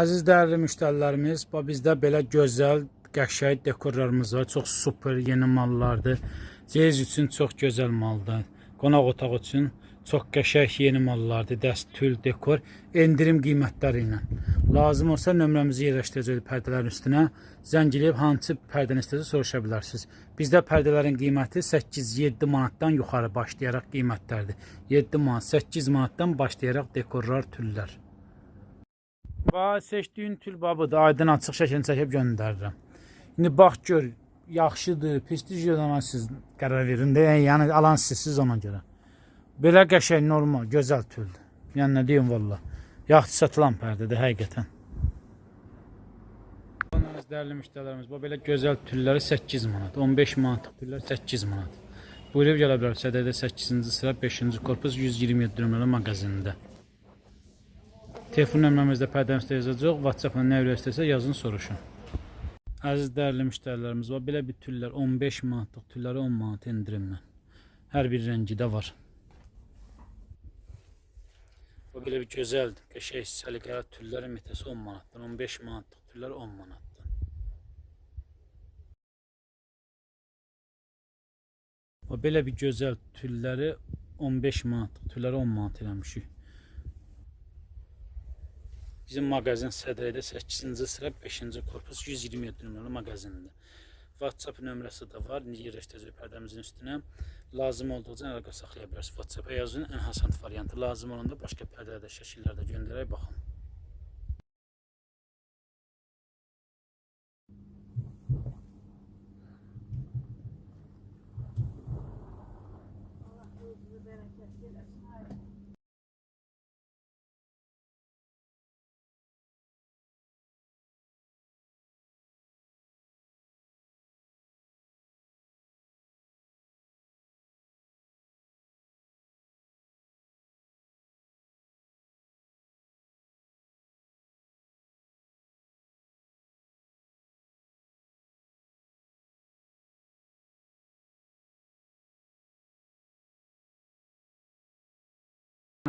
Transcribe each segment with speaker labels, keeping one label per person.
Speaker 1: Əziz dəyərli müştərilərimiz, bizdə belə gözəl, qəşəng dekorlarımız var. Çox super yeni mallardır. Ceyiz üçün çox gözəl maldır. Qonaq otağı üçün çox qəşəng yeni mallardır. Dəst, tül, dekor, endirim qiymətləri ilə. Lazım olsa nömrəmizi yerləşdirəcəyik pərdələrin üstünə. Zəng edib hansı pərdəni istəsə soruşa bilərsiniz. Bizdə pərdələrin qiyməti 8-7 manatdan yuxarı başlayaraq qiymətlərdir. 7 manat, 8 manatdan başlayaraq dekorlar, tüllər. Və seçdiyin tül babıdır. Aydın açıq şəkildə çəkib göndərirəm. İndi bax gör, yaxşıdır, pisdir görən siz qərar verin də, yəni alan sizsiz ona görə. Belə qəşəng, normal, gözəl tüldür. Yəni nə deyim valla. Yaxşı satılan pərdədir həqiqətən. Dəyərli müştərilərimiz, bu belə gözəl tülləri 8 manat, 15 manatlıq tüllər 8 manat. Buyurub gələ bilər. Sədədə 8-ci sıra 5-ci korpus 127 nömrəli mağazində. Telefon nömrəmizdə pərdəmizdə yazacaq. WhatsApp-la nə ürək istəsə yazın, soruşun. Əziz dəyərli müştərilərimiz var. Belə bir tüllər 15 manatlıq tülləri 10 manat endirimlə. Hər bir rəngi də var. Bu belə bir gözəldir. Qəşəng səliqəli tüllərin metəsi 10 manatdan, 15 manatlıq tüllər 10 manatdan. O belə bir gözəl tülləri 15 manat, tülləri 10 manat eləmişik. Bizim mağazin Sədrədə 8-ci sıra 5-ci korpus 127 nömrəli mağazində. WhatsApp nömrəsi də var. Yerləşdirəcək pərdəmizin üstünə. Lazım olduqca əlaqə saxlaya bilərsiniz. WhatsApp-a yazın. Ən hasant variantı lazım olanda başqa pərdələrdə, şəkillərdə göndərək baxın.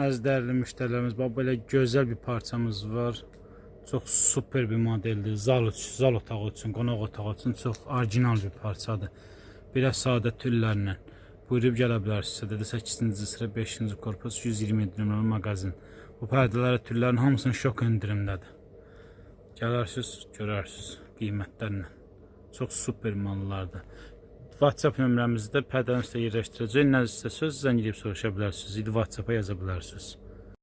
Speaker 1: Əziz dəyərli müştərilərimiz, bax belə gözəl bir parçamız var. Çox super bir modeldir. Zal üçün, zal otağı üçün, qonaq otağı üçün çox orijinal bir parçadır. Biraz sadə tüllərlə. Buyurub gələ bilərsiniz. Dedi 8-ci sıra 5-ci korpus 127 nömrəli mağazin. Bu pərdələr tüllərin hamısının şok endirimdədir. Gələrsiniz, görərsiniz qiymətlərlə. Çox super mallardır. WhatsApp nömrəmizi də pərdənin üstə yerləşdirəcək. Nə istəsəz zəng edib soruşa bilərsiniz. İndi WhatsApp-a yaza bilərsiniz.